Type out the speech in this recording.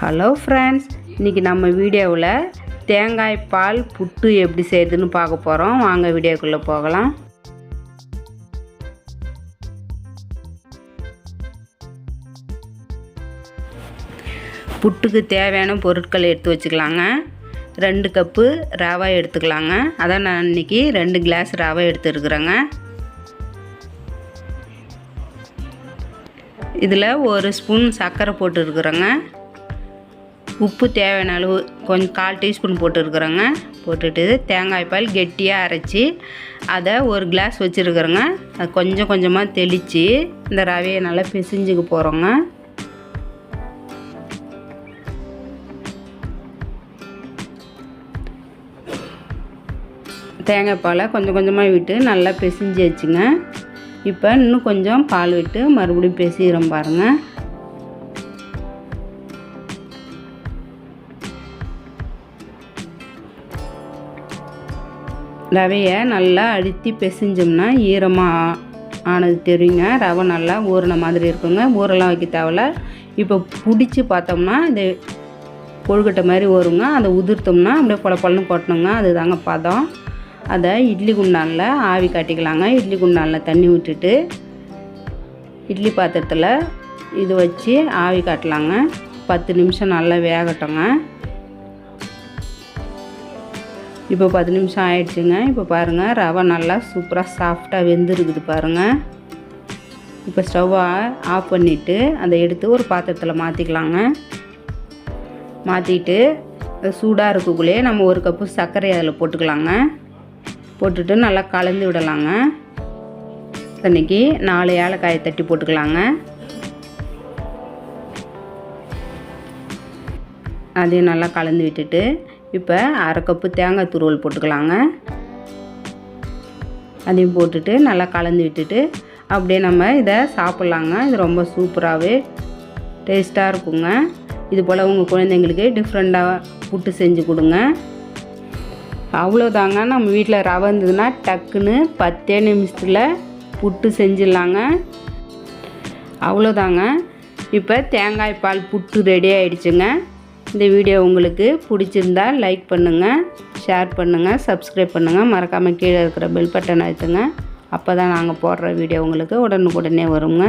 Hello friends இன்றைக்கி நம்ம வீடியோவில் தேங்காய் பால் புட்டு எப்படி செய்யுதுன்னு பார்க்க போகிறோம் வாங்க வீடியோக்குள்ளே போகலாம். புட்டுக்கு தேவையான பொருட்கள் எடுத்து வச்சுக்கலாங்க. ரெண்டு கப்பு ரவை எடுத்துக்கலாங்க. அதான் நான் இன்றைக்கி ரெண்டு கிளாஸ் ரவை எடுத்துருக்குறேங்க. இதில் ஒரு ஸ்பூன் சர்க்கரை போட்டுருக்குறேங்க. உப்பு தேவையான அளவு கொஞ்சம் கால் டீஸ்பூன் போட்டுருக்குறேங்க. போட்டுட்டு தேங்காய் பால் கெட்டியாக அரைச்சி அதை ஒரு கிளாஸ் வச்சுருக்குறேங்க. அது கொஞ்சம் கொஞ்சமாக தெளித்து இந்த ரவையை நல்லா பிசைஞ்சுக்க போகிறோங்க தேங்காய் பாலை கொஞ்சம் கொஞ்சமாக விட்டு நல்லா பிசிஞ்சு வச்சுங்க. இப்போ இன்னும் கொஞ்சம் பால் விட்டு மறுபடியும் பிசிகிறோம் பாருங்கள் ரவையை நல்லா அழுத்தி பிசைஞ்சோம்னா ஈரமாக ஆனது தெரியுங்க. ரவை நல்லா ஊறின மாதிரி இருக்குங்க. ஊரெல்லாம் வைக்க தேவையில்ல. இப்போ பிடிச்சி பார்த்தோம்னா இது கொழுக்கட்டை மாதிரி வருங்க அதை உதிர்த்தோம்னா அப்படியே பல பொலன்னு கொட்டணுங்க. அதுதாங்க பதம். அதை இட்லி குண்டானில் ஆவி காட்டிக்கலாங்க. இட்லி குண்டானில் தண்ணி விட்டுட்டு இட்லி பாத்திரத்தில் இது வச்சு ஆவி காட்டலாங்க. பத்து நிமிஷம் நல்லா வேகட்டோங்க. இப்போ பத்து நிமிஷம் ஆயிடுச்சுங்க. இப்போ பாருங்கள் ரவை நல்லா சூப்பராக சாஃப்டாக வெந்திருக்குது பாருங்கள் இப்போ ஸ்டவ்வை ஆஃப் பண்ணிவிட்டு அதை எடுத்து ஒரு பாத்திரத்தில் மாற்றிக்கலாங்க மாற்றிட்டு சூடாக இருக்கக்குள்ளேயே நம்ம ஒரு கப்பு சர்க்கரை அதில் போட்டுக்கலாங்க. போட்டுட்டு நல்லா கலந்து விடலாங்க. இன்றைக்கி நாலு ஏலக்காயை தட்டி போட்டுக்கலாங்க. அதையும் நல்லா கலந்து விட்டுட்டு இப்போ அரை கப்பு தேங்காய் துருவல் போட்டுக்கலாங்க. அதையும் போட்டுட்டு நல்லா கலந்து விட்டுட்டு அப்படியே நம்ம இதை சாப்பிட்லாங்க. இது ரொம்ப சூப்பராகவே டேஸ்ட்டாக இருக்குங்க. இது போல் உங்கள் குழந்தைங்களுக்கு டிஃப்ரெண்ட்டாக புட்டு செஞ்சு கொடுங்க. அவ்வளோதாங்க. நம்ம வீட்டில் ரவை இருந்ததுன்னா டக்குன்னு பத்தே நிமிஷத்தில் புட்டு செஞ்சிடலாங்க. அவ்வளோதாங்க. இப்போ தேங்காய் பால் புட்டு ரெடி ஆகிடுச்சுங்க இந்த வீடியோ உங்களுக்கு பிடிச்சிருந்தா லைக் பண்ணுங்கள் ஷேர் பண்ணுங்கள் சப்ஸ்கிரைப் பண்ணுங்கள் மறக்காமல் கீழே இருக்கிற பெல் பட்டன் அழுத்துங்க. அப்போ தான் நாங்கள் போடுற வீடியோ உங்களுக்கு உடனுக்குடனே வருங்க.